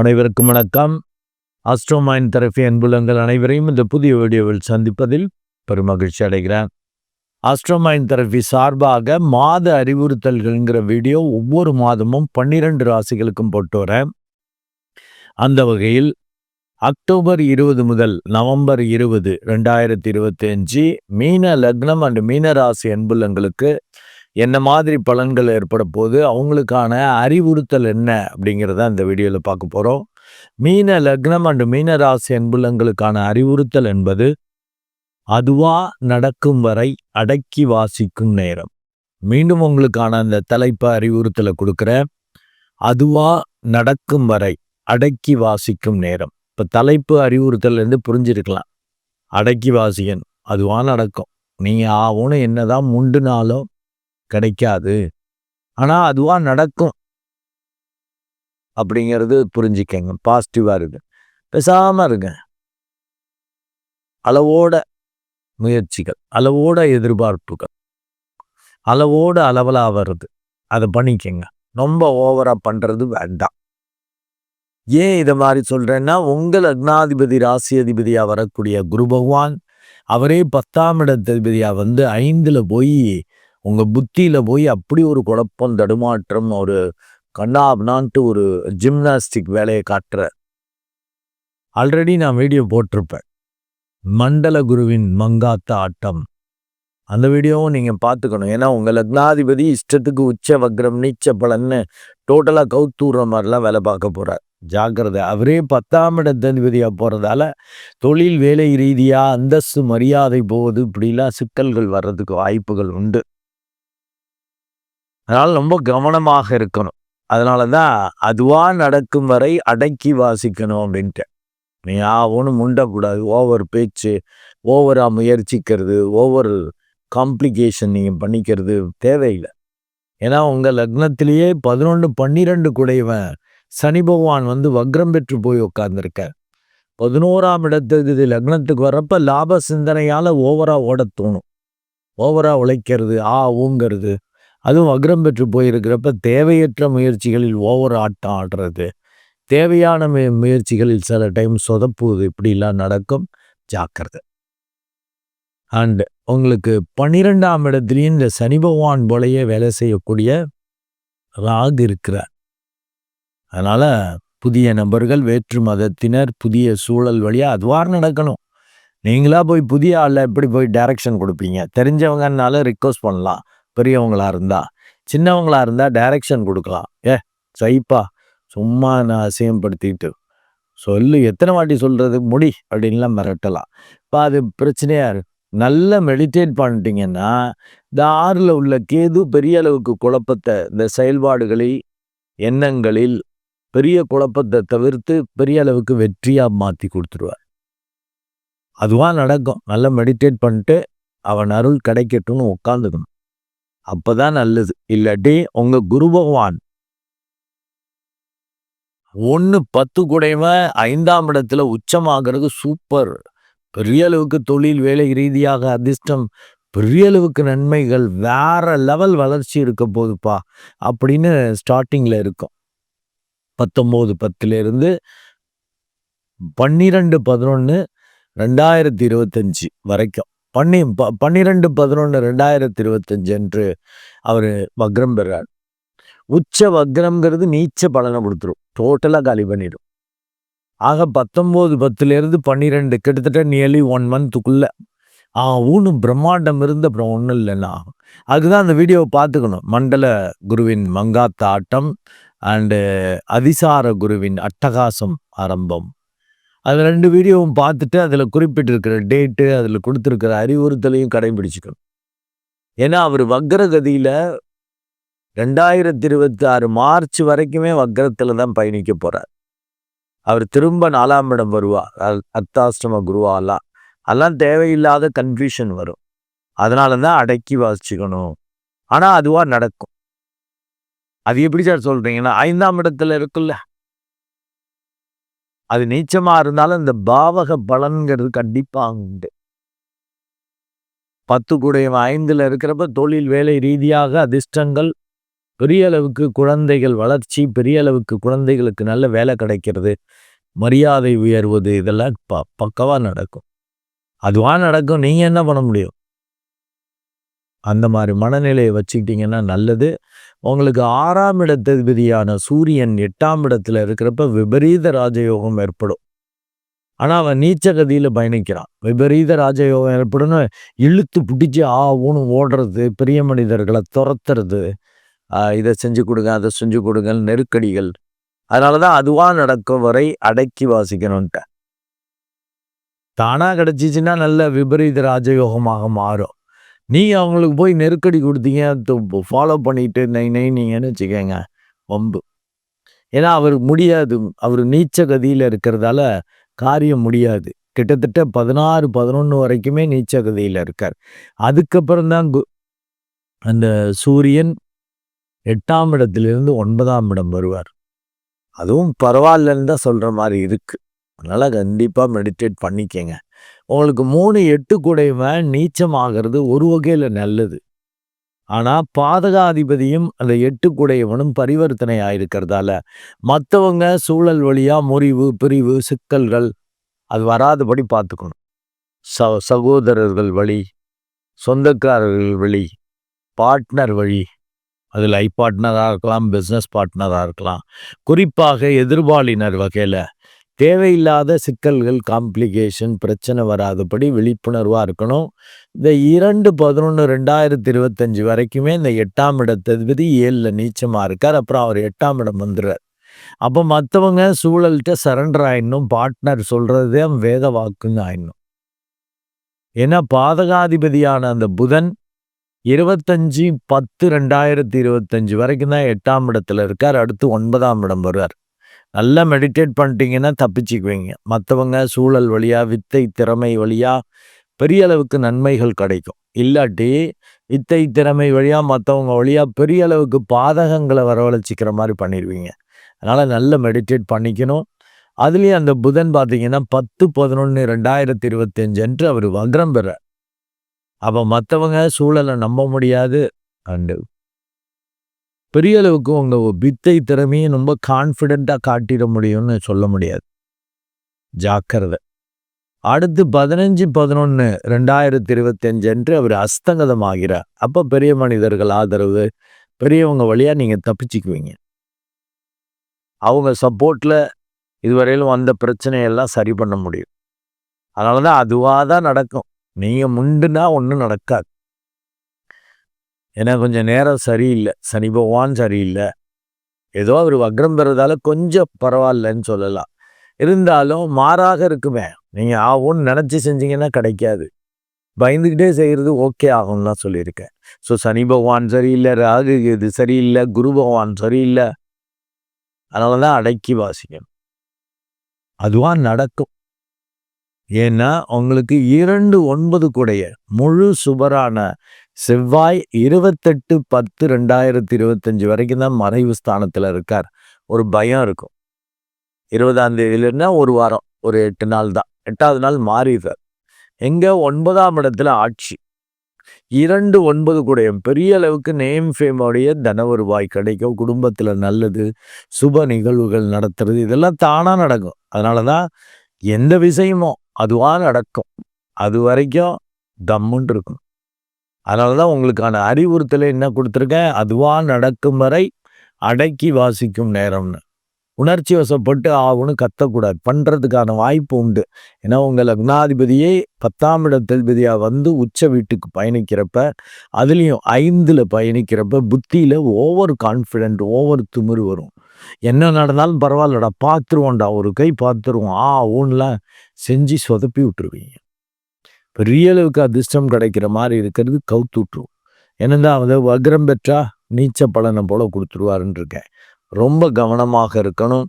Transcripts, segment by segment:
அனைவருக்கும் வணக்கம். ஆஸ்ட்ரோமைன் தெரபி அன்புலங்கள் அனைவரையும் இந்த புதிய வீடியோவில் சந்திப்பதில் பெருமகிழ்ச்சி அடைகிறேன். ஆஸ்ட்ரோமைன் தெரபி சார்பாக மாத அறிவுறுத்தல்கள்ங்கிற வீடியோ ஒவ்வொரு மாதமும் பன்னிரண்டு ராசிகளுக்கும் போட்டு வரேன். அந்த வகையில் அக்டோபர் இருபது முதல் நவம்பர் இருபது ரெண்டாயிரத்தி இருபத்தி அஞ்சு மீன லக்னம் அண்ட் மீன ராசி அன்புலங்களுக்கு என்ன மாதிரி பலன்கள் ஏற்பட போது அவங்களுக்கான அறிவுறுத்தல் என்ன அப்படிங்கிறத அந்த வீடியோவில் பார்க்க போகிறோம் மீன லக்னம் அண்டு மீன ராசி அன்புலங்களுக்கான அறிவுறுத்தல் என்பது அதுவா நடக்கும் வரை அடக்கி வாசிக்கும் நேரம். மீண்டும் உங்களுக்கான அந்த தலைப்பு அறிவுறுத்தலை கொடுக்குறேன். அதுவா நடக்கும் வரை அடக்கி வாசிக்கும் நேரம். இப்போ தலைப்பு அறிவுறுத்தல்லேருந்து புரிஞ்சிருக்கலாம். அடக்கி வாசிக்கணும் அதுவா நடக்கும். நீங்கள் ஆகும்னு என்னதான் முண்டுனாலும் கிடைக்காது. ஆனால் அதுவாக நடக்கும். அப்படிங்கிறது புரிஞ்சுக்கங்க. பாசிட்டிவாக இருக்கு பேசாமல் இருங்க. அளவோட முயற்சிகள் அளவோட எதிர்பார்ப்புகள் அளவோட அளவலாக வருது அதை பண்ணிக்கங்க. ரொம்ப ஓவராக பண்ணுறது வேண்டாம். ஏன் இதை மாதிரி சொல்கிறேன்னா உங்கள் அக்னாதிபதி ராசி அதிபதியாக வரக்கூடிய குரு பகவான் அவரே பத்தாம் இடத்ததிபதியாக வந்து ஐந்தில் போய் உங்கள் புத்தியில் போய் அப்படி ஒரு குழப்பம் தடுமாற்றம் ஒரு கண்ணாப்னான்ட்டு ஒரு ஜிம்னாஸ்டிக் வேலையை காட்டுற. ஆல்ரெடி நான் வீடியோ போட்டிருப்பேன். மண்டல குருவின் மங்காத்த ஆட்டம். அந்த வீடியோவும் நீங்கள் பார்த்துக்கணும் ஏன்னா உங்கள் லக்னாதிபதி இஷ்டத்துக்கு உச்ச வக்ரம் நீச்ச பலன்னு டோட்டலாக கவுத்தூர்ற மாதிரிலாம் வேலை பார்க்க போகிறார் ஜாக்கிரதை. அவரே பத்தாம் இடத்ததிபதியாக போகிறதால தொழில் வேலை ரீதியாக அந்தஸ்து மரியாதை போவது இப்படிலாம் சிக்கல்கள் வர்றதுக்கு வாய்ப்புகள் உண்டு. அதனால் ரொம்ப கவனமாக இருக்கணும். அதனால தான் அதுவாக நடக்கும் வரை அடக்கி வாசிக்கணும் அப்படின்ட்டு. நீ ஒன்று முண்டக்கூடாது. ஓவர் பேச்சு ஓவராக முயற்சிக்கிறது ஓவர் காம்ப்ளிகேஷன் நீங்கள் பண்ணிக்கிறது தேவையில்லை. ஏன்னா உங்கள் லக்னத்திலேயே பதினொன்று பன்னிரெண்டு குடையவன் சனி பகவான் வந்து வக்ரம் பெற்று போய் உட்காந்துருக்க பதினோராம் இடத்துக்கு லக்னத்துக்கு வர்றப்ப லாப சிந்தனையால் ஓவராக ஓட தோணும். ஓவராக உழைக்கிறது ஆ ஊங்கிறது அதுவும் அக்ரம் பெற்று போயிருக்கிறப்ப தேவையற்ற முயற்சிகளில் ஓவர் ஆட்டம் ஆடுறது. தேவையான முயற்சிகளில் சில டைம் சொதப்புவது இப்படிலாம் நடக்கும். ஜாக்கிரதை. அண்டு உங்களுக்கு பன்னிரெண்டாம் இடத்துலையும் இந்த சனி பகவான் போலையே வேலை செய்யக்கூடிய ராகு இருக்கிறார். அதனால் புதிய நபர்கள் வேற்று மதத்தினர் புதிய சூழல் வழியாக அதுவாக நடக்கணும். நீங்களா போய் புதிய ஆளில் எப்படி போய் டைரக்ஷன் கொடுப்பீங்க? தெரிஞ்சவங்கனால ரிக்வஸ்ட் பண்ணலாம். பெரியவங்களாக இருந்தால் சின்னவங்களாக இருந்தால் டைரக்ஷன் கொடுக்கலாம். ஏ சைப்பா சும்மா நான் அசியப்படுத்திட்டு சொல்லு எத்தனை வாட்டி சொல்கிறது முடி அப்படின்லாம் மிரட்டலாம். இப்போ அது பிரச்சனையாக இருக்கு நல்லா மெடிடேட் பண்ணிட்டீங்கன்னா இந்த ஆறில் உள்ள கேது பெரிய அளவுக்கு குழப்பத்தை இந்த செயல்பாடுகளில் எண்ணங்களில் பெரிய குழப்பத்தை தவிர்த்து பெரிய அளவுக்கு வெற்றியாக மாற்றி கொடுத்துருவார். அதுவாக நடக்கும். நல்லா மெடிடேட் பண்ணிட்டு அவன் அருள் கிடைக்கட்டும்னு உட்காந்துக்கணும் அப்பதான் நல்லது. இல்லாட்டி உங்க குரு பகவான் ஒன்று பத்து குடைவன் ஐந்தாம் இடத்துல உச்சமாகிறது சூப்பர். பெரிய அளவுக்கு தொழில் வேலை ரீதியாக அதிர்ஷ்டம் பெரிய அளவுக்கு நன்மைகள் வேற லெவல் வளர்ச்சி இருக்க போதுப்பா அப்படின்னு ஸ்டார்டிங்கில் இருக்கும். பத்தொம்போது பத்துலேருந்து பன்னிரெண்டு பதினொன்று ரெண்டாயிரத்தி இருபத்தஞ்சி வரைக்கும். பண்ணி ப பன்னிரெண்டு பதினொன்று ரெண்டாயிரத்தி இருபத்தஞ்சு அன்று அவர் வக்ரம் பெறார். உச்ச வக்ரம்ங்கிறது நீச்ச பலனை கொடுத்துரும். டோட்டலாக காலி பண்ணிடும். ஆக பத்தொம்போது பத்துலேருந்து பன்னிரெண்டு கிட்டத்தட்ட நியர்லி ஒன் மந்த்துக்குள்ளே ஆ ஊனு பிரம்மாண்டம் இருந்து அப்புறம் ஒன்றும் இல்லைன்னா அதுதான் அந்த வீடியோவை பார்த்துக்கணும். மண்டல குருவின் மங்காத்த ஆட்டம் அண்டு அதிசார குருவின் அட்டகாசம் ஆரம்பம். அது ரெண்டு வீடியோவும் பார்த்துட்டு அதில் குறிப்பிட்டிருக்கிற டேட்டு அதில் கொடுத்துருக்கிற அறிவுறுத்தலையும் கடைபிடிச்சிக்கணும். ஏன்னா அவர் வக்கரகதியில் ரெண்டாயிரத்தி இருபத்தி ஆறு மார்ச் வரைக்குமே வக்கரத்தில் தான் பயணிக்க போகிறார் அவர் திரும்ப நாலாம் இடம் வருவார். அர்த்தாஷ்டம குருவாலாம் அதெல்லாம் தேவையில்லாத கன்ஃபியூஷன் வரும். அதனால தான் அடக்கி வாசிச்சுக்கணும். ஆனால் அதுவாக நடக்கும். அது எப்படி சார் சொல்கிறீங்கன்னா ஐந்தாம் இடத்துல இருக்குல்ல? அது நீச்சமாக இருந்தாலும் இந்த பாவக பலன்கிறது கண்டிப்பாக உண்டு. பத்து கூடையம் ஐந்தில் இருக்கிறப்ப தொழில் வேலை ரீதியாக அதிர்ஷ்டங்கள் பெரிய அளவுக்கு குழந்தைகள் வளர்ச்சி பெரிய அளவுக்கு குழந்தைகளுக்கு நல்ல வேலை கிடைக்கிறது மரியாதை உயர்வது இதெல்லாம் ப பக்கவாக நடக்கும். அதுவாக நடக்கும் நீங்கள் என்ன பண்ண முடியும்? அந்த மாதிரி மனநிலையை வச்சுக்கிட்டிங்கன்னா நல்லது. உங்களுக்கு ஆறாம் இடத்ததிபதியான சூரியன் எட்டாம் இடத்துல இருக்கிறப்ப விபரீத ராஜயோகம் ஏற்படும். ஆனால் அவன் நீச்ச கதியில் பயணிக்கிறான். விபரீத ராஜயோகம் ஏற்படும்னு இழுத்து பிடிச்சி ஆ ஊனு ஓடுறது பெரிய மனிதர்களை துரத்துறது. இதை செஞ்சு கொடுங்க அதை செஞ்சு கொடுங்க நெருக்கடிகள். அதனால தான் அதுவாக நடக்கும் வரை அடக்கி வாசிக்கணும்ன்ட்ட தானாக கிடச்சிச்சின்னா நல்ல விபரீத ராஜயோகமாக மாறும். நீங்கள் அவங்களுக்கு போய் நெருக்கடி கொடுத்தீங்க ஃபாலோ பண்ணிட்டு நை நைனீங்கன்னு வச்சுக்கோங்க வம்பு. ஏன்னா அவர் முடியாது. அவர் நீச்ச கதியில் இருக்கிறதால காரியம் முடியாது. கிட்டத்தட்ட பதினாறு பதினொன்று வரைக்குமே நீச்ச கதியில் இருக்கார். அதுக்கப்புறம் தான் அந்த சூரியன் எட்டாம் இடத்துலேருந்து ஒன்பதாம் இடம் வருவார். அதுவும் பரவாயில்லன்னு தான் சொல்கிற மாதிரி இருக்குது அதனால் கண்டிப்பாக மெடிடேட் பண்ணிக்கங்க. உங்களுக்கு மூணு எட்டு குடைவன் நீச்சமாகிறது ஒரு வகையில் நல்லது. ஆனால் பாதகாதிபதியும் அந்த எட்டு கூடையவனும் பரிவர்த்தனை ஆயிருக்கிறதால மற்றவங்க சூழல் வழியாக முறிவு பிரிவு சிக்கல்கள் அது வராதபடி பார்த்துக்கணும். ச சகோதரர்கள் வழி சொந்தக்காரர்கள் வழி பார்ட்னர் வழி அது லைஃப் பார்ட்னராக இருக்கலாம் பிஸ்னஸ் பார்ட்னராக இருக்கலாம். குறிப்பாக எதிர்பாலினர் வகையில் தேவையில்லாத சிக்கல்கள் காம்ப்ளிகேஷன் பிரச்சனை வராதபடி விழிப்புணர்வாக இருக்கணும். இந்த இரண்டு பதினொன்று ரெண்டாயிரத்தி இருபத்தஞ்சி வரைக்குமே இந்த எட்டாம் இடத்ததிபதி ஏழில் நீச்சமாக இருக்கார். அப்புறம் அவர் எட்டாம் இடம் வந்துடுறார். அப்போ மற்றவங்க சூழல்கிட்ட சரண்டர் ஆயிடணும். பார்ட்னர் சொல்கிறதே வேத வாக்குங்க ஆயிடணும். ஏன்னா பாதகாதிபதியான அந்த புதன் இருபத்தஞ்சி பத்து ரெண்டாயிரத்தி இருபத்தஞ்சி வரைக்கும் தான் எட்டாம் இடத்துல இருக்கார். அடுத்து ஒன்பதாம் இடம் வருவார். நல்லா மெடிடேட் பண்ணிட்டீங்கன்னா தப்பிச்சுக்குவீங்க. மற்றவங்க சூழல் வழியாக வித்தை திறமை வழியாக பெரிய அளவுக்கு நன்மைகள் கிடைக்கும். இல்லாட்டி வித்தை திறமை வழியாக மற்றவங்க வழியாக பெரிய அளவுக்கு பாதகங்களை வரவழைச்சிக்கிற மாதிரி பண்ணிடுவீங்க. அதனால் நல்ல மெடிடேட் பண்ணிக்கணும். அதுலேயும் அந்த புதன் பார்த்தீங்கன்னா பத்து பதினொன்று ரெண்டாயிரத்தி இருபத்தஞ்சு அவர் வக்ரம் பெற அப்போ மற்றவங்க சூழலை நம்ப முடியாது. அண்டு பெரிய அளவுக்கு உங்கள் வித்தை திறமையும் ரொம்ப கான்ஃபிடெண்ட்டாக காட்டிட முடியும்னு சொல்ல முடியாது. ஜாக்கிரதை. அடுத்து பதினஞ்சு பதினொன்று ரெண்டாயிரத்தி இருபத்தஞ்சு அன்று அவர் அஸ்தங்கதம் ஆகிறார் அப்போ பெரிய மனிதர்கள் ஆதரவு பெரியவங்க வழியாக நீங்கள் தப்பிச்சுக்குவீங்க. அவங்க சப்போர்ட்டில் இதுவரையிலும் வந்த பிரச்சனையெல்லாம் சரி பண்ண முடியும். அதனால தான் அதுவாக தான் நடக்கும். நீங்கள் முண்டுனா ஒன்றும் நடக்காது. ஏன்னா கொஞ்சம் நேரம் சரியில்லை. சனி பகவான் சரியில்லை. ஏதோ அவர் வக்ரம் பெறதால கொஞ்சம் பரவாயில்லன்னு சொல்லலாம். இருந்தாலும் மாறாக இருக்குமே. நீங்கள் ஆகும்னு நினச்சி செஞ்சீங்கன்னா கிடைக்காது. பயந்துக்கிட்டே செய்கிறது ஓகே ஆகும்லாம் சொல்லியிருக்கேன். ஸோ சனி பகவான் சரியில்லை ராகு இது சரியில்லை குரு பகவான் சரியில்லை. அதனால தான் அடக்கி வாசிக்கணும். அதுவாக நடக்கும். ஏன்னா உங்களுக்கு இரண்டு ஒன்பது கூடைய முழு சுபரான செவ்வாய் இருபத்தெட்டு பத்து ரெண்டாயிரத்தி இருபத்தஞ்சு வரைக்கும் தான் மறைவு ஸ்தானத்தில் இருக்கார். ஒரு பயம் இருக்கும். இருபதாம் தேதியிலன்னா ஒரு வாரம் ஒரு எட்டு நாள் தான். எட்டாவது நாள் மாறிடுறார். எங்கே ஒன்பதாம் இடத்துல ஆட்சி. இரண்டு ஒன்பது கூடையும் பெரிய அளவுக்கு நேம் ஃபேமோடைய தன வருவாய் கிடைக்கும். குடும்பத்தில் நல்லது சுப நிகழ்வுகள் நடத்துறது இதெல்லாம் தானாக நடக்கும். அதனால தான் எந்த விஷயமும் அதுவாக நடக்கும். அது வரைக்கும் தம்முன்னு இருக்கும் அதனால தான் உங்களுக்கான அறிவுறுத்தலை என்ன கொடுத்துருக்கேன்? அதுவாக நடக்கும் வரை அடக்கி வாசிக்கும் நேரம்னு. உணர்ச்சி வசப்பட்டு ஆகும்னு கத்தக்கூடாது. பண்ணுறதுக்கான வாய்ப்பு உண்டு. ஏன்னா உங்கள் லக்னாதிபதியே பத்தாம் இடத்ததிபதியாக வந்து உச்ச வீட்டுக்கு பயணிக்கிறப்ப அதுலேயும் ஐந்தில் பயணிக்கிறப்ப புத்தியில் ஓவர் கான்ஃபிடென்ட் ஓவர் துமிர் வரும். என்ன நடந்தாலும் பரவாயில்லடா பார்த்துருவோம்டா ஒரு கை பார்த்துருவோம். ஆ ஊன்லாம் செஞ்சு சொதப்பி விட்டுருவீங்க. பெரிய அளவுக்கு அதிர்ஷ்டம் கிடைக்கிற மாதிரி இருக்கிறது கவுத்துட்ரும் என்னென்னா வந்து வக்ரம் பெற்றா நீச்ச பலனை போல கொடுத்துருவாருன்னு இருக்கேன். ரொம்ப கவனமாக இருக்கணும்.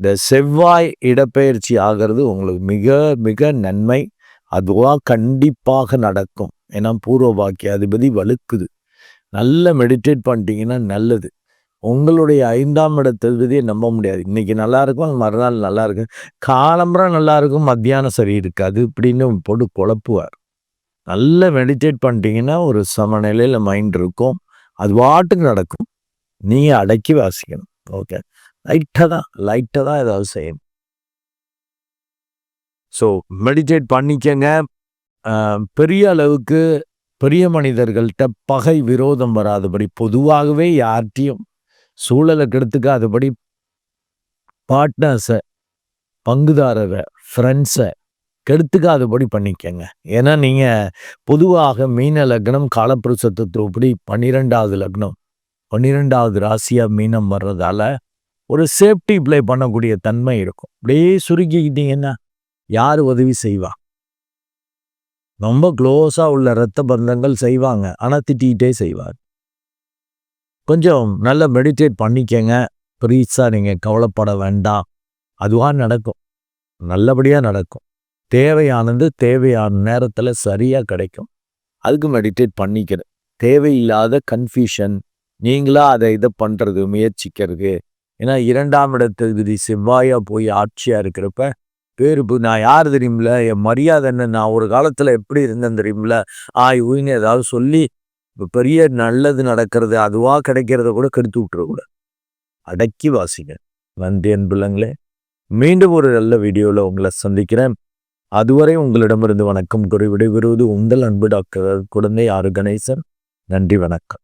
இந்த செவ்வாய் இடப்பெயர்ச்சி ஆகிறது உங்களுக்கு மிக மிக நன்மை. அதுவாக கண்டிப்பாக நடக்கும். ஏன்னா பூர்வ பாக்கிய அதிபதி வலுக்குது. நல்ல மெடிடேட் பண்ணிட்டீங்கன்னா நல்லது. உங்களுடைய ஐந்தாம் இடத்ததிபதியை நம்ப முடியாது. இன்னைக்கு நல்லா இருக்கும் மறுநாள் நல்லா இருக்கும் காலம்பரம் நல்லா இருக்கும் மத்தியானம் சரி இருக்காது இப்படின்னு போட்டு குழப்புவார். நல்லா மெடிடேட் பண்ணிட்டீங்கன்னா ஒரு சமநிலையில் மைண்ட் இருக்கும். அது வாட்டுக்கு நடக்கும். நீங்கள் அடக்கி வாசிக்கணும். ஓகே லைட்டாக தான். லைட்டாக தான் ஏதாவது செய்யணும். ஸோ மெடிடேட் பண்ணிக்கங்க. பெரிய அளவுக்கு பெரிய மனிதர்கள்ட்ட பகை விரோதம் வராதபடி பொதுவாகவே யார்கிட்டையும் சூழலை கெடுத்துக்காதபடி பார்ட்னர்ஸை பங்குதாரரை ஃப்ரெண்ட்ஸை கெடுத்துக்காதபடி பண்ணிக்கங்க. ஏன்னா நீங்கள் பொதுவாக மீன லக்னம் காலப்புருஷத்துவப்படி பன்னிரெண்டாவது லக்னம் பன்னிரெண்டாவது ராசியாக மீனம் வர்றதால ஒரு சேஃப்டி ப்ளே பண்ணக்கூடிய தன்மை இருக்கும். அப்படியே சுருக்கிக்கிட்டீங்கன்னா யார் உதவி செய்வா? ரொம்ப க்ளோஸாக உள்ள இரத்த பந்தங்கள் செய்வாங்க. ஆனால் திட்டிகிட்டே செய்வார். கொஞ்சம் நல்ல மெடிடேட் பண்ணிக்கங்க. ப்ரீஸாக நீங்கள் கவலைப்பட வேண்டாம். அதுவாக நடக்கும். நல்லபடியாக நடக்கும். தேவையானது தேவையான நேரத்தில் சரியாக கிடைக்கும். அதுக்கு மெடிடேட் பண்ணிக்கிறேன் தேவையில்லாத கன்ஃபியூஷன் நீங்களாக அதை இதை பண்ணுறது முயற்சிக்கிறது. ஏன்னா இரண்டாம் இடத்துக்கு செவ்வாயாக போய் ஆட்சியாக இருக்கிறப்ப பேர் நான் யார் தெரியுமில்ல? என் மரியாதை என்ன? நான் ஒரு காலத்தில் எப்படி இருந்தேன் தெரியுமில்ல? ஆய் ஊயின்னு ஏதாவது சொல்லி இப்போ பெரிய நல்லது நடக்கிறது அதுவாக கிடைக்கிறத கூட கெடுத்து விட்டுறக்கூடாது. அடக்கி வாசிங்க. நன்றி அன்புலங்களே மீண்டும் ஒரு நல்ல வீடியோவில் உங்களை சந்திக்கிறேன். அதுவரை உங்களிடமிருந்து வணக்கம் கூறி விடைபெறுவது உங்கள் அன்பு டாக்டர் குழந்தை ஆறு கணேசன். நன்றி வணக்கம்.